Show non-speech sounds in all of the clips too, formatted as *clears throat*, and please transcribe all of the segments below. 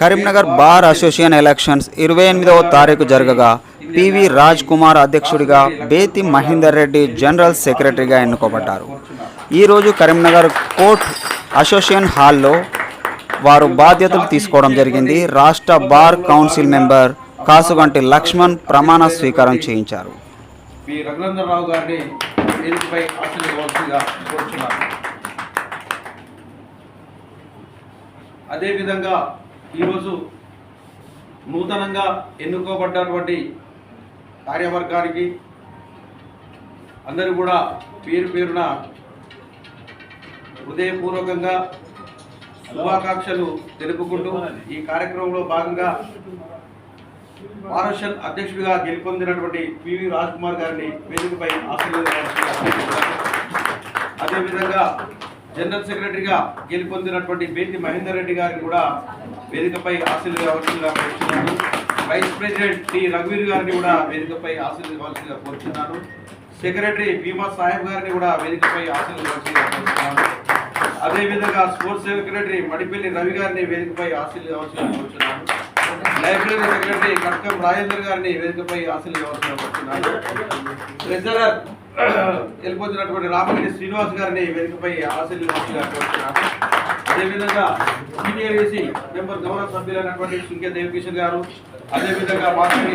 Karimnagar bar association elections ఇరవై ఎనిమిదవ తారీఖు జరగగా పివి రాజ్ కుమార్ అధ్యక్షుడిగా బేతి మహేందర్ రెడ్డి జనరల్ సెక్రటరీగా ఎన్నుకోబడ్డారు. ఈరోజు కరీంనగర్ కోర్ట్ అసోసియేషన్ హాల్లో వారు బాధ్యతలు తీసుకోవడం జరిగింది. రాష్ట్ర bar council member Kasuganti Lakshman ప్రమాణ స్వీకారం చేయించారు. గారిని వేదికపై ఆశీర్వదించవలసిందిగా కోరుచున్నాను. అదేవిధంగా ఈరోజు నూతనంగా ఎన్నుకోబడ్డటువంటి కార్యవర్గానికి అందరూ కూడా పేరు పేరున హృదయపూర్వకంగా శుభాకాంక్షలు తెలుపుకుంటూ ఈ కార్యక్రమంలో భాగంగా పార్షల్ అధ్యక్షుడిగా గెలుపొందినటువంటి పివి రాజ్ కుమార్ గారిని వేదికపై ఆశీర్వదించాల్సిందిగా అదేవిధంగా జనరల్ సెక్రటరీగా గెలుపొందినటువంటి బేతి మహేందర్ రెడ్డి గారిని కూడా వేదికపై ఆశీర్వాదం అవసరంగా కోరుతున్నాను వైస్ ప్రెసిడెంట్ టి రఘువీర్ గారిని కూడా వేదికపై ఆశీర్వదించవలసిందిగా కోరుతున్నాను సెక్రటరీ భీమా సాహెబ్ గారిని కూడా వేదికపై ఆశీర్వదించవలసిందిగా కోరుతున్నాను అదేవిధంగా స్పోర్ట్స్ సెక్రటరీ మడిపల్లి రవి గారిని వేదికపై ఆశీర్వదించవలసిందిగా కోరుతున్నాను లైబ్రరీ సెక్రటరీ కట్కం రాజేందర్ గారిని వేదికపై ఆశీర్వదించవలసిందిగా కోరుతున్నాను ట్రెజరర్ *clears throat* వెళ్ళిపోతున్నటువంటి రామగిరి శ్రీనివాస్ గారిని వేదికపై ఆశీర్వదించవలసిందిగా కోరుతున్నాను అదేవిధంగా సీనియర్ ఏసీ మెంబర్ గౌరవ సభ్యులైనటువంటి సుంకే దేవకిషన్ గారు అదేవిధంగా మాధవి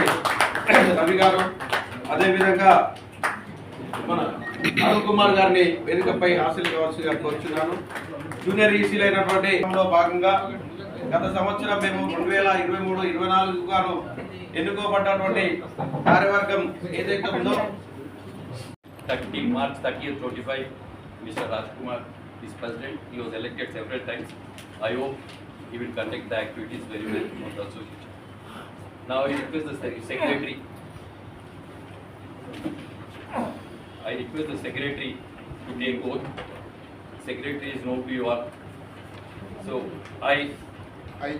రవి గారు అదేవిధంగా మన అరుణ్ కుమార్ గారిని వేదికపై ఆశీర్వదించవలసిందిగా కోరుచున్నాను. జూనియర్ ఈసీలు అయినటువంటి భాగంగా గత సంవత్సరం మేము రెండు వేల ఇరవై మూడు ఇరవై నాలుగు గాను ఎన్నుకోబడ్డటువంటి కార్యవర్గం ఏదైతే ఉందో thirty March thirty twenty five mister Raj Kumar is president. He was elected several times. I hope he will conduct the activities very well of the association. Now I request the secretary. I request the secretary to take oath. Secretary is known to you all. So I, I,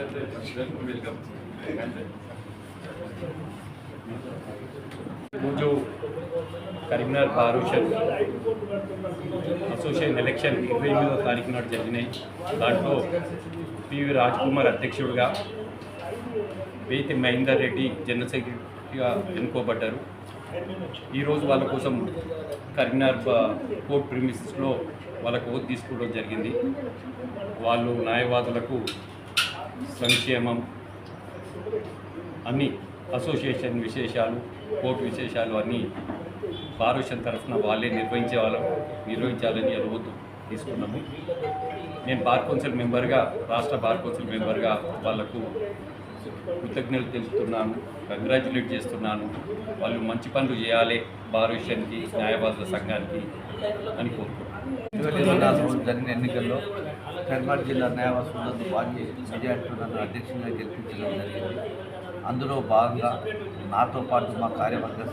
Right, రోజు Karimnagar పారుషన్ association election ఇరవై ఎనిమిదో తారీఖు నాడు జరిగినాయి దాంట్లో PV Raj Kumar అధ్యక్షుడిగా వేతి Mahender Reddy general సెక్రటరీగా ఎన్నుకోబడ్డారు. ఈరోజు వాళ్ళ కోసం కరీంనగర్ కోర్ట్ ప్రిమిసెస్లో వాళ్ళకు ఓటు తీసుకోవడం జరిగింది. వాళ్ళు న్యాయవాదులకు సంక్షేమం అన్ని అసోసియేషన్ విశేషాలు కోర్టు విశేషాలు అన్నీ పారుషన్ తరఫున వాళ్ళే నిర్వహించే వాళ్ళం నిర్వహించాలని అనుభూతి తీసుకున్నాము. నేను బార్ కౌన్సిల్ మెంబర్గా రాష్ట్ర బార్ కౌన్సిల్ మెంబర్గా వాళ్ళకు కృతజ్ఞతలు తెలుపుతున్నాను కంగ్రాచులేట్ చేస్తున్నాను. వాళ్ళు మంచి పనులు చేయాలి బార్ విషయానికి న్యాయవాదుల సంఘానికి అని కోరుకుంటున్నాను. ఇరవై నాలుగు జరిగిన ఎన్నికల్లో కర్నాటక జిల్లా న్యాయవాసులందు బాధ్యత మెజార్టీ నన్ను అధ్యక్షునిగా గెలిపించడం జరిగింది. అందులో భాగంగా నాతో పాటు మా కార్యవర్గ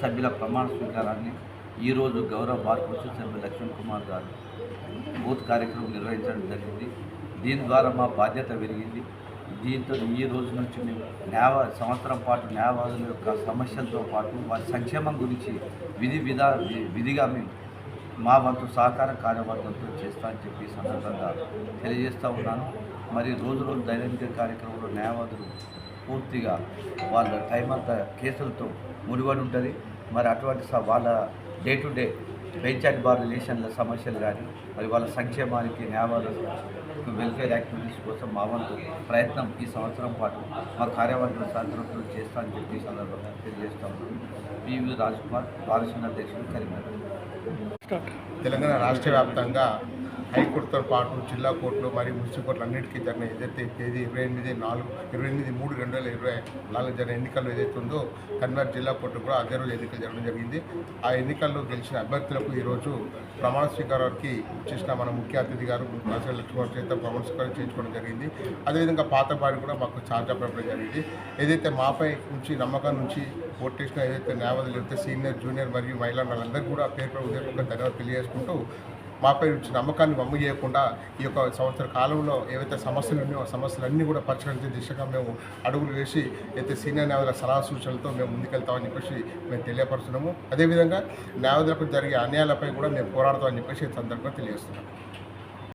సభ్యుల ప్రమాణ స్వీకారాన్ని ఈరోజు గౌరవ బార్ సభ్యులు లక్ష్మణ్ కుమార్ గారు బూత్ కార్యక్రమం నిర్వహించడం జరిగింది. దీని ద్వారా మా బాధ్యత పెరిగింది. దీంతో ఈ రోజు నుంచి మేము న్యాయ సంవత్సరం పాటు న్యాయవాదుల యొక్క సమస్యలతో పాటు వారి సంక్షేమం గురించి విధి విధా విధిగా మేము మా వంతు సహకార కార్యవర్గంతో చేస్తా అని చెప్పి సందర్భంగా తెలియజేస్తూ ఉన్నాను. మరి రోజు రోజు దైనందిక కార్యక్రమంలో న్యాయవాదులు పూర్తిగా వాళ్ళ టైం అంతా కేసులతో ముడిపడి ఉంటుంది. మరి అటువంటి స- వాళ్ళ day to day bench and bar రిలేషన్ల సమస్యలు కానీ మరి వాళ్ళ సంక్షేమానికి న్యాయవాద వెల్ఫేర్ యాక్టివిటీస్ కోసం మా వంతు ప్రయత్నం ఈ సంవత్సరం పాటు మా కార్యవర్గ సహకారంతో చేస్తామని చెప్పి సందర్భంగా తెలియజేస్తాము పివి రాజ్ కుమార్ భారతీయ అధ్యక్షుడు కరీంనగర్. తెలంగాణ రాష్ట్ర వ్యాప్తంగా హైకోర్టుతో పాటు జిల్లా కోర్టులు మరియు మున్సిపల్ కోర్టులు అన్నిటికీ జరిగిన ఏదైతే తేదీ ఇరవై ఎనిమిది నాలుగు ఇరవై ఎనిమిది మూడు రెండు వేల ఇరవై నాలుగు జరిగిన ఎన్నికల్లో ఏదైతే ఉందో కన్వర్ జిల్లా కోర్టు కూడా అదే రోజు ఎన్నికలు జరగడం జరిగింది. ఆ ఎన్నికల్లో గెలిచిన అభ్యర్థులకు ఈరోజు ప్రమాణ స్వీకారానికి చేసిన మన ముఖ్య అతిథి గారు రాజకీయ లక్ష్మణ్ చేత ప్రమాణ స్వీకారం చేయించుకోవడం జరిగింది. అదేవిధంగా పాత బారి కూడా మాకు ఛార్జ్ అప్ జరిగింది. ఏదైతే మాపై నుంచి నమ్మకం నుంచి ఓటేసిన ఏదైతే న్యాయవాదులు అయితే సీనియర్ జూనియర్ మరియు మహిళా వాళ్ళందరికీ కూడా పేరు పేరు ఉదయపూర్వక ధన్యవాదాలు తెలియజేసుకుంటూ మాపై నుంచి నమ్మకాన్ని వమ్ము చేయకుండా ఈ యొక్క సంవత్సర కాలంలో ఏవైతే సమస్యలు ఉన్నాయో సమస్యలన్నీ కూడా పరిష్కరించే దిశగా మేము అడుగులు వేసి అయితే సీనియర్ న్యాయవాదుల సలహా సూచనలతో మేము ముందుకెళ్తామని చెప్పేసి మేము తెలియపరుస్తున్నాము. అదేవిధంగా న్యాయవాదులకు జరిగే అన్యాయాలపై కూడా మేము పోరాడతామని చెప్పేసి ఈ సందర్భంగా తెలియజేస్తున్నాము.